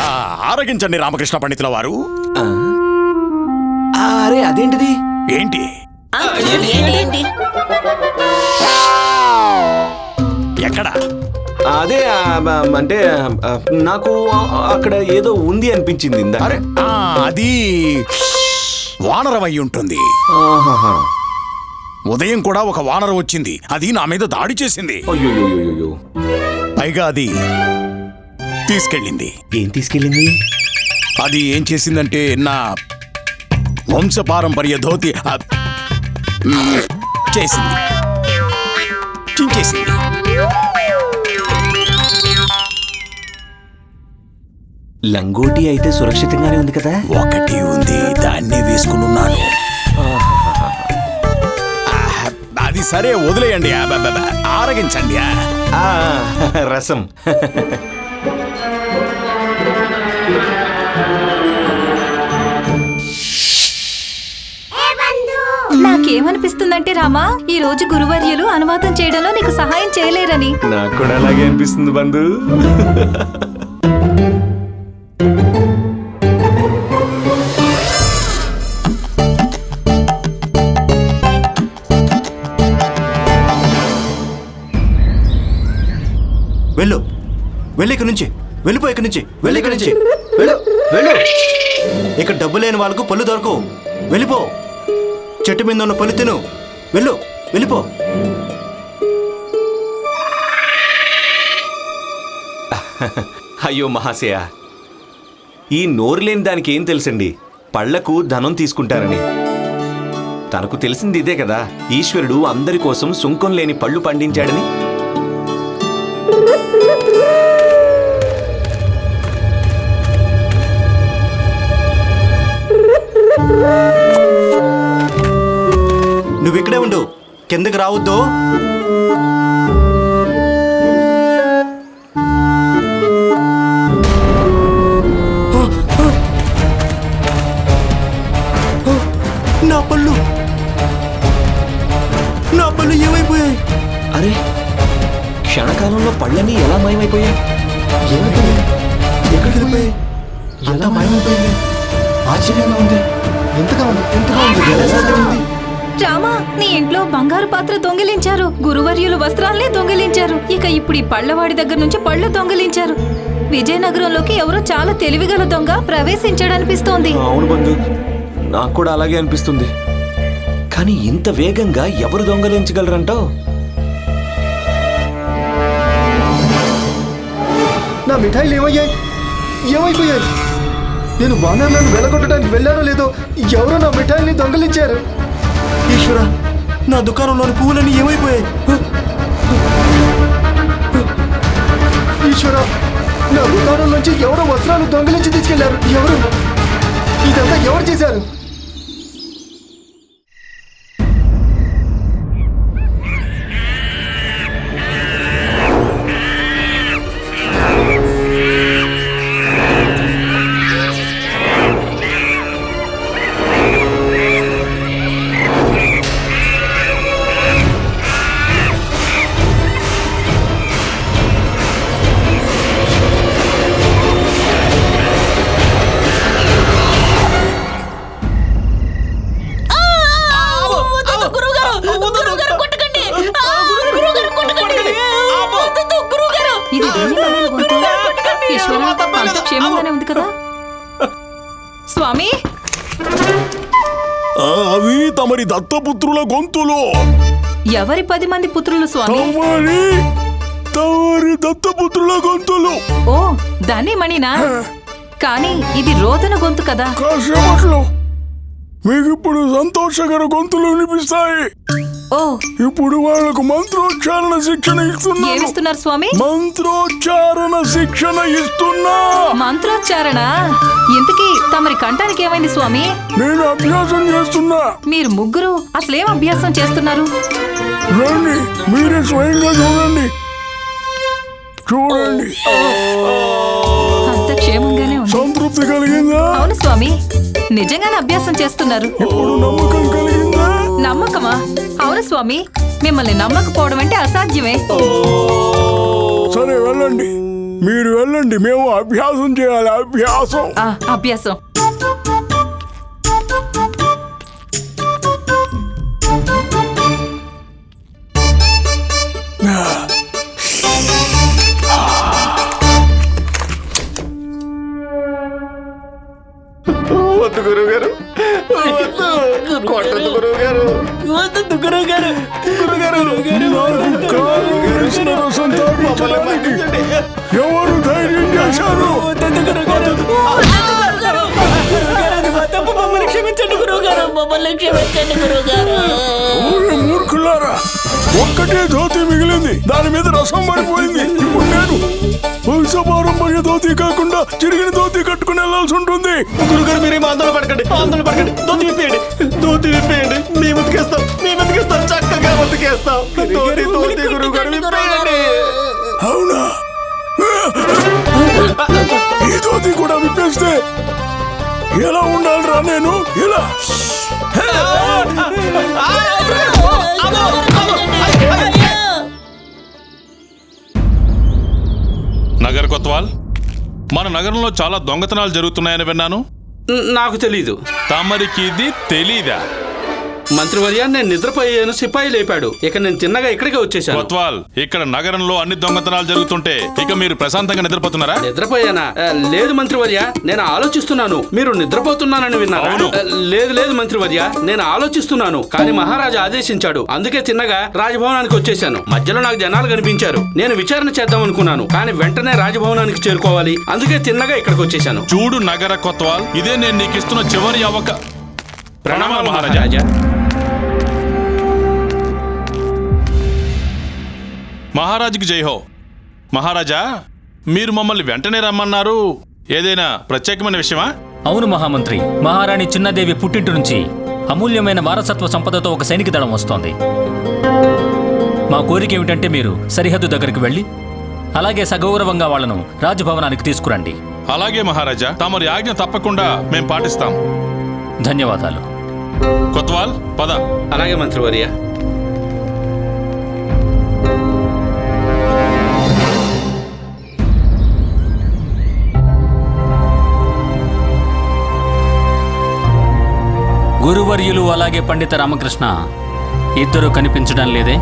ఆ, ఆరగించండి రామకృష్ణ పండితుల వారు. ఆ, అరే అదేంటిది? ఏంటి? ఏంటి ఎక్కడ? అదే ఆ, ఆ, అంటే ఆ, నాకు ఆ, అక్కడ ఏదో ఉంది అనిపించింది ఇందాక. అరే ఆ, అది వానరం అయి ఉంటుంది. ఆహాహా. ఉదయం కూడా ఒక వానరం వచ్చింది. అది నా మీద దాడి చేసింది. అయ్యోయ్యోయ్యోయ్యో. పైగా అది తీసుకెళ్ళింది. ఏం తీసుకెళ్ళింది? అది ఏం చేసిందంటే నా వంశపారంపర్య ధోతి చేసింది. చించేసింది. లంగోటి అయితే సురక్షితంగానే ఉంది కదా? ఒకటి ఉంది దాన్నే వేసుకున్నాను అది సరే వదిలేయండి. ఆరగించండి. రసం. నాకేమనిపిస్తుందంటే రామా ఈ రోజు గురువర్యులు అనువాదం చేయడంలో నీకు సహాయం చేయలేరని. నాకు కూడా అలాగే అనిపిస్తుంది బంధు. వెళ్ళు. వెళ్ళు ఇక్కడి నుంచి. వెళ్ళిపో ఇక్కడి నుంచి. వెళ్ళి ఇక్కడి నుంచి. వెళ్ళు. వెళ్ళు. ఇక్కడ డబ్బు లేని వాళ్ళకు పళ్ళు దొరకవు. వెళ్ళిపో. చెట్టు మీద ఉన్న పళ్ళు తిను. వెళ్ళు వెళ్ళిపో. అయ్యో మహాశయ ఈ నోరు లేని దానికి ఏం తెలుసండి? పళ్ళకు ధనం తీసుకుంటారని. తనకు తెలిసింది ఇదే కదా ఈశ్వరుడు అందరి కోసం సుంకం లేని పళ్ళు పండించాడని. కిందకి రావద్దు? నా పళ్ళు. నా పళ్ళు ఏమైపోయాయి? అరే క్షణకాలంలో పళ్ళని ఎలా మాయమైపోయాయి? ఏమైపోయాయి ఎక్కడికి వెళ్ళిపోయాయి? అంతా మాయమైపోయింది? ఆశ్చర్యంగా ఉంది. ఎంతగా ఉంది? ఎంతగా ఉంది? ఎలా సాధ్యమైంది? రామా నీ ఇంట్లో బంగారు పాత్ర దొంగిలించారు. గురువర్యులు వస్త్రాలనే దొంగిలించారు. ఇక ఇప్పుడు ఈ పళ్ళవాడి దగ్గర నుంచి పళ్ళు దొంగిలించారు. విజయనగరంలోకి ఎవరో చాలా తెలివిగల దొంగ ప్రవేశించాడనిపిస్తోంది. అవును బంధు నాకు కూడా అలాగే అనిపిస్తుంది. కానీ ఇంత వేగంగా ఎవరు దొంగలించగలరంటావు నా మిఠాయిలు ఏమయ్యాయి ఏమైపోయాయి? నేను వానర్లను వెళ్ళగొట్టడానికి వెళ్ళానో లేదో ఎవరో నా మిఠాయిల్ని దొంగలించారు. ఈశ్వర నా దుకాణంలోని పువ్వులన్నీ ఏమైపోయాయి? ఈశ్వర నా దుకాణం నుంచి ఎవరో వస్త్రాలు దొంగలించి తీసుకెళ్ళారు. ఎవరు? ఇదంతా ఎవరు చేశారు? ఎవరి పది మంది పుత్రులు స్వామి? తమరి తమరి దత్తపుత్రుల గొంతులు. ఓ దాన్ని మణినా కానీ ఇది రోదన గొంతు కదా. కాసేపట్లో మీకు ఇప్పుడు సంతోషకర గొంతులు వినిపిస్తాయి. ఓ. ఇప్పుడు వాళ్ళకు మంత్రోచ్చారణ శిక్షణ ఇస్తున్నాను. ఏమిస్తున్నారు స్వామి? మంత్రోచ్చారణ శిక్షణ ఇస్తున్నా. మంత్రోచ్చారణ? ఇంతకీ తమరి కంఠానికి ఏమైంది స్వామి? నేను అభ్యాసం చేస్తున్నా. మీరు ముగ్గురు అసలేం అభ్యాసం చేస్తున్నారు? రండి మీరే స్వయంగా చూడండి. చూడండి. అంత క్షేమంగానే ఉంది. సంతృప్తి కలిగిందా? అవును స్వామి నిజంగానే అభ్యాసం చేస్తున్నారు. ఇప్పుడు నమ్మకం కలిగిందా నమ్మకమా? అవును స్వామి మిమ్మల్ని నమ్మకపోవడం అంటే అసాధ్యమే. సరే వెళ్ళండి. మీరు వెళ్ళండి. మేము అభ్యాసం చేయాలి అభ్యాసం. అభ్యాసం. గారు రసం తాగించడానికి ఎవరు ధైర్యం చేశారు మూర్ఖులారా ఒక్కటే ధోతి మిగిలింది దాని మీద రసం పడిపోయింది ఇప్పుడు నేను వంశపారంపర్య ధోతి కాకుండా చిరిగిన ధోతి కట్టుకుని వెళ్ళాల్సి ఉంటుంది గురుగారు మీరేం ఆందోళన పడకండి ఆందోళన పడకండి దోతి విప్పేయండి విప్పేయండి. మేము ఉతికేస్తాం. మేము ఉతికేస్తాం. చక్కగా ఉతికేస్తాం. దోతి దోతి గురువు గారు విప్పేయండి. అవునా? ఈ ధోతి కూడా విప్పేస్తే ఎలా ఉండాలిరా నేను? ఇలా నగర్ కొత్వాల్ మన నగరంలో చాలా దొంగతనాలు జరుగుతున్నాయని విన్నాను. నాకు తెలీదు. తమరికి ఇది తెలీదా? మంత్రివర్య నేను నిద్రపోయాను సిపాయి లేపాడు. ఇక నేను తిన్నగా ఇక్కడికే వచ్చేసాను కొత్వాల్ ఇక్కడ నగరంలో అన్ని దొంగతనాలు జరుగుతుంటే ఇక మీరు ప్రశాంతంగా నిద్రపోతున్నారా? నిద్రపోయానా? ఆ, లేదు మంత్రివర్య నేను ఆలోచిస్తున్నాను. మీరు నిద్రపోతున్నానని విన్నారా? అవును. లేదు లేదు మంత్రివర్య నేను ఆలోచిస్తున్నాను. కానీ మహారాజా ఆదేశించాడు. అందుకే తిన్నగా రాజభవనానికి వచ్చేసాను మధ్యలో నాకు జనాలు కనిపించారు. నేను విచారణ చేద్దాం అనుకున్నాను. కానీ వెంటనే రాజభవనానికి చేరుకోవాలి. అందుకే తిన్నగా ఇక్కడికి వచ్చేసాను చూడు నగర కొత్వాల్ ఇదే నేను నీకు ఇస్తున్న చివరి అవక ప్రణామాలు మహారాజా. మహారాజుకి జై హో. మహారాజా మీరు మమ్మల్ని వెంటనే రమ్మన్నారు. ఏదైనా ప్రత్యేకమైన విషయమా? అవును మహామంత్రి మహారాణి చిన్నదేవి పుట్టింటి నుంచి అమూల్యమైన వారసత్వ సంపదతో ఒక సైనిక దళం వస్తోంది. మా కోరిక ఏమిటంటే మీరు సరిహద్దు దగ్గరికి వెళ్ళి అలాగే సగౌరవంగా వాళ్ళను రాజభవనానికి తీసుకురండి. అలాగే మహారాజా తమరి ఆజ్ఞ తప్పకుండా మేం పాటిస్తాం. ధన్యవాదాలు. కొత్వాల్ పద. అలాగే మంత్రివర్య. గురువర్యులు అలాగే పండిత రామకృష్ణ ఇద్దరు కనిపించడం లేదే?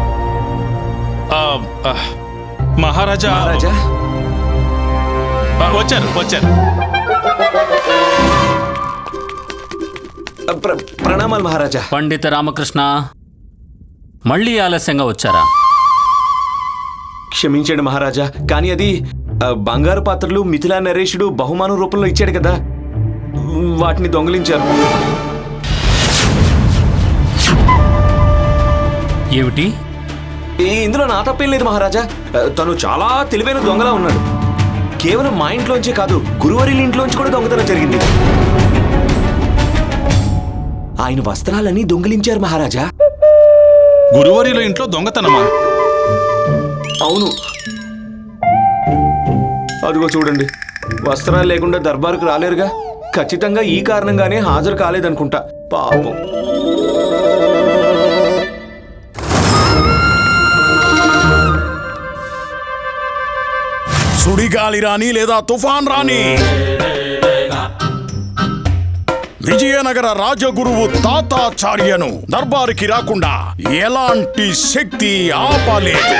మహారాజా. వచ్చారు వచ్చారు. ప్ర- ప్రణామాలు మహారాజా. పండిత రామకృష్ణ మళ్ళీ ఆలస్యంగా వచ్చారా? క్షమించండి మహారాజా కానీ అది బంగారు పాత్రలు మిథిలా నరేషుడు బహుమానం రూపంలో ఇచ్చాడు కదా. వాటిని దొంగిలించారు. ఏమిటి? ఇందులో నా తప్పేం లేదు మహారాజా. తను చాలా తెలివైన దొంగలా ఉన్నాడు. కేవలం మా ఇంట్లోంచే కాదు గురువారి ఇంట్లోంచి కూడా దొంగతనం జరిగింది. ఆయన వస్త్రాలని దొంగిలించారు మహారాజా. గురువర్యుల ఇంట్లో దొంగతనమా? అవును. అదిగో చూడండి. వస్త్రాలు లేకుండా దర్బారుకు రాలేరుగా. ఖచ్చితంగా ఈ కారణంగానే హాజరు కాలేదనుకుంటా. పాపం. గాలి రాని లేదా తుఫాన్ రాని. విజయనగర రాజగురువు తాతాచార్యను దర్బారుకి రాకుండా ఎలాంటి శక్తి ఆపలేదు.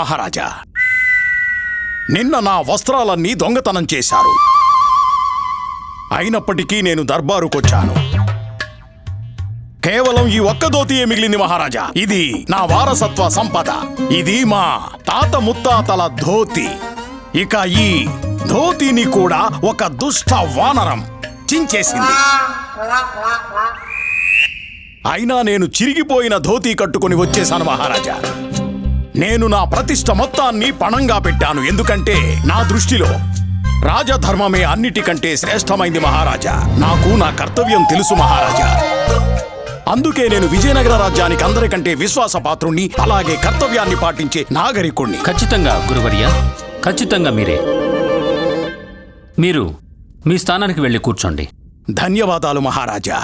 మహారాజా. నిన్న నా వస్త్రాలన్నీ దొంగతనం చేశారు. అయినప్పటికీ నేను దర్బారుకొచ్చాను. కేవలం ఈ ఒక్క ధోతియే మిగిలింది మహారాజా. ఇది నా వారసత్వ సంపద. ఇది మా తాత ముత్తాతల ధోతి. ఇక ఈ ధోతిని కూడా ఒక దుష్ట వానరం చించేసింది. అయినా నేను చిరిగిపోయిన ధోతి కట్టుకొని వచ్చేశాను మహారాజా. నేను నా ప్రతిష్ట మొత్తాన్ని పణంగా పెట్టాను. ఎందుకంటే నా దృష్టిలో రాజధర్మమే అన్నిటికంటే శ్రేష్టమైంది మహారాజా. నాకు నా కర్తవ్యం తెలుసు మహారాజా. అందుకే నేను విజయనగర రాజ్యానికి అందరికంటే విశ్వాసపాత్రుణ్ణి అలాగే కర్తవ్యాన్ని పాటించే నాగరికుణ్ణి. ఖచ్చితంగా గురువర్య. ఖచ్చితంగా మీరే. మీరు మీ స్థానానికి వెళ్ళి కూర్చోండి. ధన్యవాదాలు మహారాజా.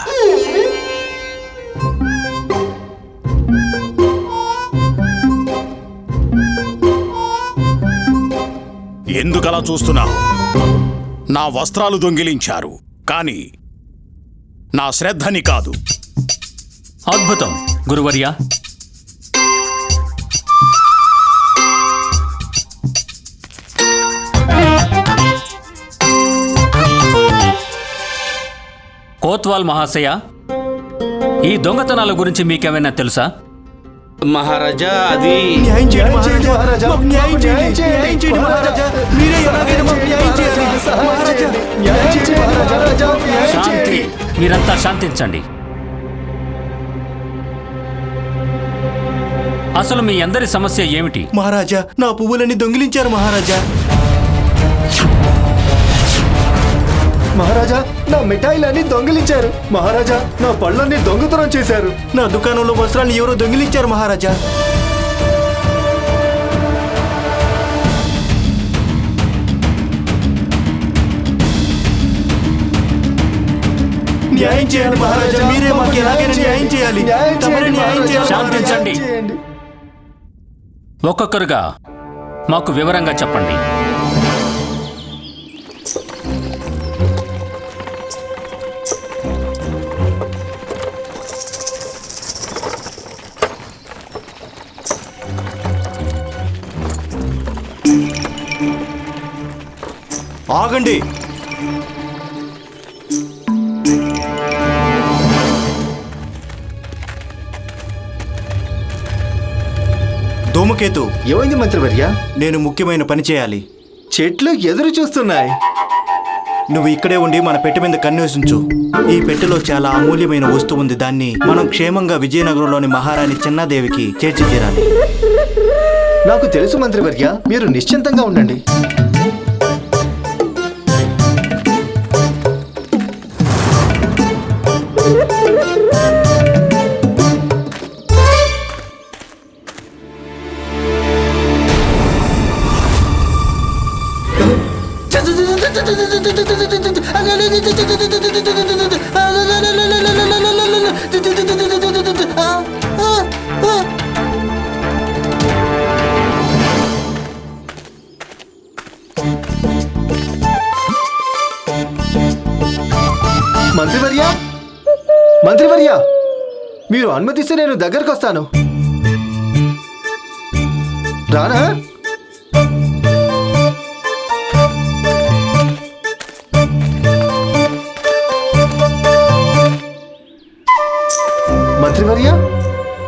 ఎందుకలా చూస్తున్నావు? నా వస్త్రాలు దొంగిలించారు కానీ నా శ్రద్ధని కాదు. అద్భుతం గురువర్య. కోత్వాల్ మహాశయ ఈ దొంగతనాల గురించి మీకేమైనా తెలుసా? మహారాజా అది న్యాయం చేయండి మహారాజా. మాకు న్యాయం చేయండి న్యాయం చేయండి. మహారాజా. మీరే ఎలాగైనా మాకు న్యాయం చేయాలి మహారాజా న్యాయం చేయండి మహారాజా న్యాయం శాంతి మీరంతా శాంతించండి అసలు మీ అందరి సమస్య ఏమిటి మహారాజా నా పువ్వులని దొంగిలించారు మహారాజా నా మిఠాయిలన్నీ దొంగిలించారు. మహారాజా నా పళ్ళన్నీ దొంగతనం చేశారు. నా దుకాణంలో వస్త్రాన్ని ఎవరో దొంగిలించారు మహారాజా. న్యాయం చేయండి మహారాజా. మీరే మాకు ఎలాగైనా న్యాయం చేయాలి. న్యాయం తమరే. చేయాలి శాంతించండి. ఒక్కొక్కరుగా మాకు వివరంగా చెప్పండి. ఆగండి. ధూమకేతు ఏమైంది మంత్రివర్య? నేను ముఖ్యమైన పని చేయాలి. చెట్లు ఎదురు చూస్తున్నాయి. నువ్వు ఇక్కడే ఉండి మన పెట్టె మీద కన్నేసించు. ఈ పెట్టెలో చాలా అమూల్యమైన వస్తువు ఉంది. దాన్ని మనం క్షేమంగా విజయనగరంలోని మహారాణి చిన్నాదేవికి చేర్చి తీరాలి. నాకు తెలుసు మంత్రివర్య మీరు నిశ్చింతంగా ఉండండి. నేను దగ్గరకు వస్తాను రానా? మంత్రివర్య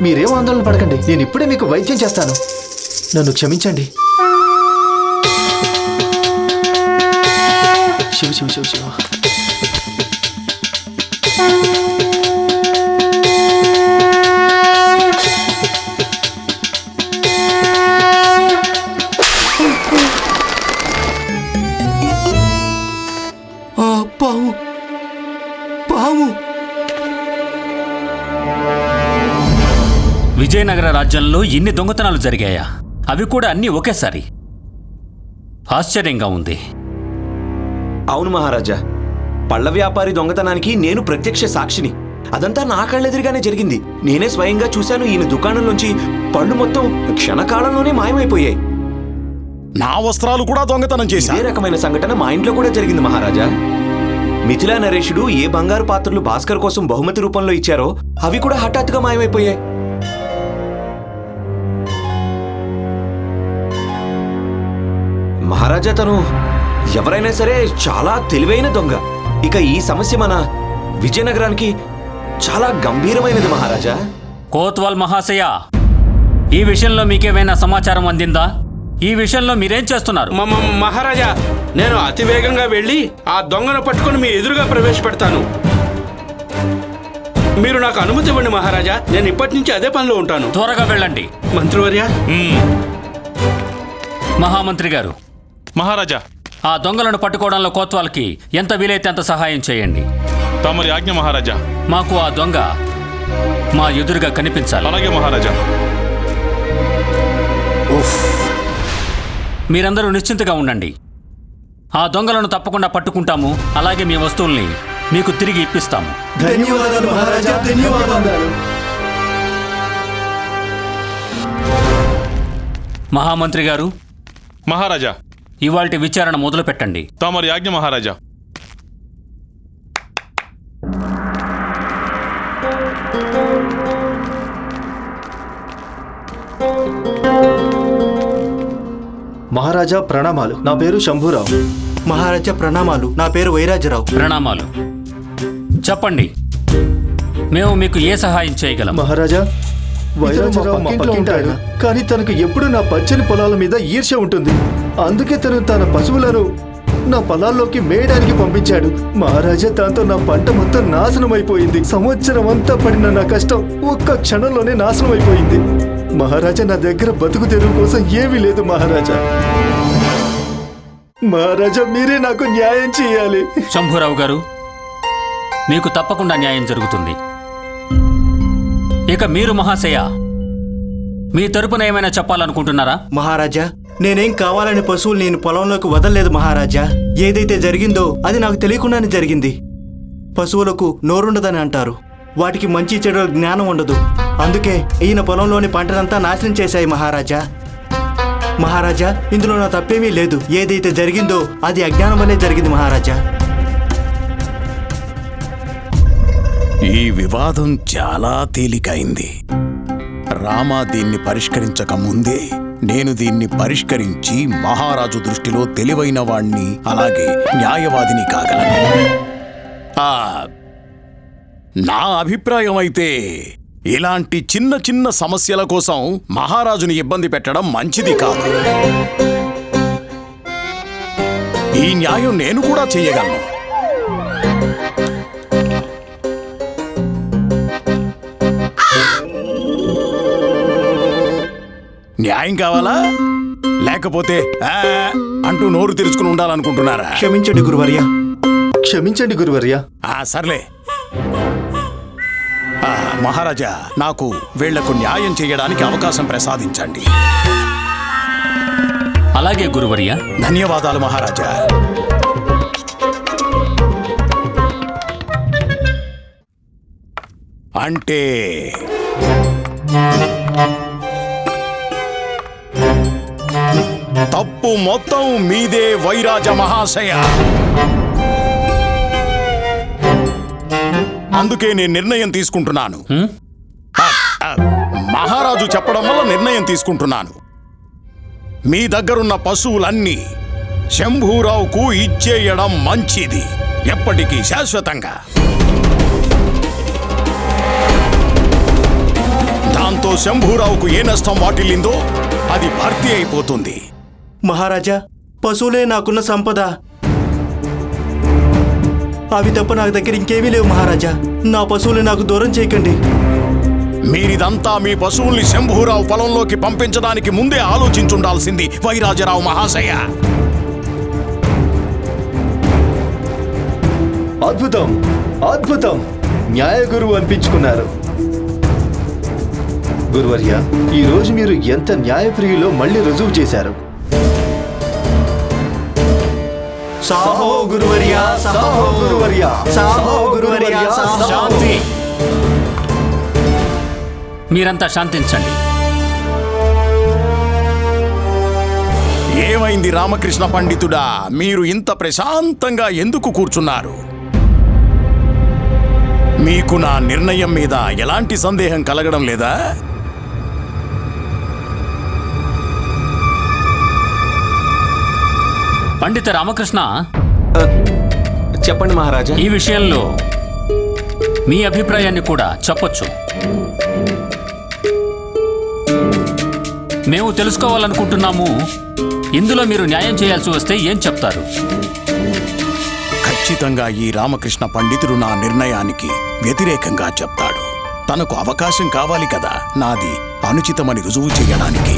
మీరేం ఆందోళన పడకండి. నేను ఇప్పుడే మీకు వైద్యం చేస్తాను. నన్ను క్షమించండి. శివ శివ శివ శివ. విజయనగర రాజ్యంలో ఇన్ని దొంగతనాలు జరిగాయా? అవి కూడా అన్నీ ఒకేసారి. ఆశ్చర్యంగా ఉంది. అవును మహారాజా. పళ్ళ వ్యాపారి దొంగతనానికి నేను ప్రత్యక్ష సాక్షిని. అదంతా నా కళ్ళెదురుగానే జరిగింది. నేనే స్వయంగా చూశాను ఈయన దుకాణంలోంచి పళ్ళు మొత్తం క్షణకాలంలోనే మాయమైపోయాయి. నా వస్త్రాలు కూడా దొంగతనం ఇదే చేశారు రకమైన సంఘటన మా ఇంట్లో కూడా జరిగింది మహారాజా. మిథిలా నరేషుడు ఏ బంగారు పాత్రలు భాస్కర్ కోసం బహుమతి రూపంలో ఇచ్చారో అవి కూడా హఠాత్తుగా మాయమైపోయాయి. మహారాజా తను ఎవరైనా సరే చాలా తెలివైన దొంగ. ఇక ఈ సమస్య మన విజయనగరానికి చాలా గంభీరమైనది మహారాజా. కోత్వాల్ మహాశయ ఈ విషయంలో మీకేమైనా సమాచారం అందిందా? ఈ విషయంలో మీరేం చేస్తున్నారు? మ- మ- మహారాజా నేను అతి వేగంగా వెళ్ళి ఆ దొంగను పట్టుకొని మీ ఎదురుగా ప్రవేశపెడతాను. మీరు నాకు అనుమతి ఇవ్వండి మహారాజా. నేను ఇప్పటి నుంచి అదే పనిలో ఉంటాను. త్వరగా వెళ్ళండి. మంత్రివర్య? మహామంత్రి గారు మహారాజా. ఆ దొంగలను పట్టుకోవడంలో కోత్వాల్కి ఎంత వీలైతే అంత సహాయం చేయండి. తమరి ఆజ్ఞ మహారాజా. మాకు ఆ దొంగ మా ఎదురుగా కనిపించాలి. అలాగే మహారాజా. మీరందరూ నిశ్చింతగా ఉండండి. ఆ దొంగలను తప్పకుండా పట్టుకుంటాము అలాగే మీ వస్తువుల్ని మీకు తిరిగి ఇప్పిస్తాము. ధన్యవాదాలు మహారాజా ధన్యవాదాలు. మహామంత్రి గారు. మహారాజా. ఇవాల్టి విచారణ మొదలు పెట్టండి తమరి ఆజ్ఞ మహారాజా. మహారాజా ప్రణామాలు. నా పేరు శంభూరావు. మహారాజా ప్రణామాలు. నా పేరు వైరాజరావు. ప్రణామాలు. చెప్పండి. మేము మీకు ఏ సహాయం చేయగలం? మహారాజా వైరాజరావు మా కానీ తనకు ఎప్పుడు నా పచ్చని పొలాల మీద ఈర్ష్య ఉంటుంది. అందుకే తను తన పశువులను నా పొలాల్లోకి మేయడానికి పంపించాడు. మహారాజా దాంతో నా పంట మొత్తం నాశనం అయిపోయింది సంవత్సరం అంతా పడిన నా కష్టం ఒక్క క్షణంలోనే నాశనం అయిపోయింది మహారాజా నా దగ్గర బతుకు తెరువు కోసం ఏమీ లేదు మహారాజా. మహారాజా మీరే నాకు న్యాయం చేయాలి. శంభూరావు గారు మీకు తప్పకుండా న్యాయం జరుగుతుంది. ఇక మీరు మహాశయ మీ తరపున ఏమైనా చెప్పాలనుకుంటున్నారా? మహారాజా నేనేం కావాలని పశువులు నేను పొలంలోకి వదలలేదు మహారాజా. ఏదైతే జరిగిందో అది నాకు తెలియకుండానే జరిగింది. పశువులకు నోరుండదని అంటారు. వాటికి మంచి చెడు జ్ఞానం ఉండదు. అందుకే ఈయన పొలంలోని పంటనంతా నాశనం చేశాయి మహారాజా. మహారాజా ఇందులో నా తప్పేమీ లేదు. ఏదైతే జరిగిందో అది అజ్ఞానం వల్లే జరిగింది మహారాజా. ఈ వివాదం చాలా తేలికైంది. రామా దీన్ని పరిష్కరించక ముందే నేను దీన్ని పరిష్కరించి మహారాజు దృష్టిలో తెలివైన వాణ్ణి అలాగే న్యాయవాదిని కాగలను. నా అభిప్రాయం అయితే ఇలాంటి చిన్న చిన్న సమస్యల కోసం మహారాజుని ఇబ్బంది పెట్టడం మంచిది కాదు. ఈ న్యాయం నేను కూడా చెయ్యగలను. న్యాయం కావాలా? లేకపోతే "ఆ" అంటూ నోరు తెరుచుకుని ఉండాలనుకుంటున్నారా? క్షమించండి గురువర్య. క్షమించండి గురువర్య. ఆ సర్లే. ఆ, మహారాజా నాకు వీళ్ళకు న్యాయం చేయడానికి అవకాశం ప్రసాదించండి. అలాగే గురువర్య. ధన్యవాదాలు మహారాజా. అంటే తప్పు మొత్తం మీదే వైరాజ మహాశయ. అందుకే నేను నిర్ణయం తీసుకుంటున్నాను. మహారాజు చెప్పడం వల్ల నిర్ణయం తీసుకుంటున్నాను. మీ దగ్గరున్న పశువులన్నీ శంభూరావుకు ఇచ్చేయడం మంచిది ఎప్పటికీ శాశ్వతంగా. దాంతో శంభూరావుకు ఏ నష్టం వాటిల్లిందో అది భర్తీ అయిపోతుంది. మహారాజా పశువులే నాకున్న సంపద. అవి తప్ప నాకు దగ్గర ఇంకేమీ లేవు మహారాజా. నా పశువులు నాకు దూరం చేయకండి. మీరిదంతా మీ పశువుల్ని శంభూరావు పొలంలోకి పంపించడానికి ముందే ఆలోచించుండాల్సింది వైరాజరావు మహాశయ. అద్భుతం అద్భుతం. న్యాయ గురువు అనిపించుకున్నారు. గురువర్య ఈ రోజు మీరు ఎంత న్యాయప్రియులో మళ్ళీ రుజువు చేశారు? సాహో గురువర్య సాహో గురువర్య సాహో గురువర్య శాంతి. మీరంతా శాంతించండి. ఏమైంది రామకృష్ణ పండితుడా? మీరు ఇంత ప్రశాంతంగా ఎందుకు కూర్చున్నారు? మీకు నా నిర్ణయం మీద ఎలాంటి సందేహం కలగడం లేదా? పండిత రామకృష్ణ చెప్పండి మహారాజా. ఈ విషయంలో మీ అభిప్రాయాన్ని కూడా చెప్పొచ్చు. మేము తెలుసుకోవాలనుకుంటున్నాము. ఇందులో మీరు న్యాయం చేయాల్సి వస్తే ఏం చెప్తారు? ఖచ్చితంగా ఈ రామకృష్ణ పండితుడు నా నిర్ణయానికి వ్యతిరేకంగా చెప్తాడు. తనకు అవకాశం కావాలి కదా. నాది అనుచితమని రుజువు చేయడానికి.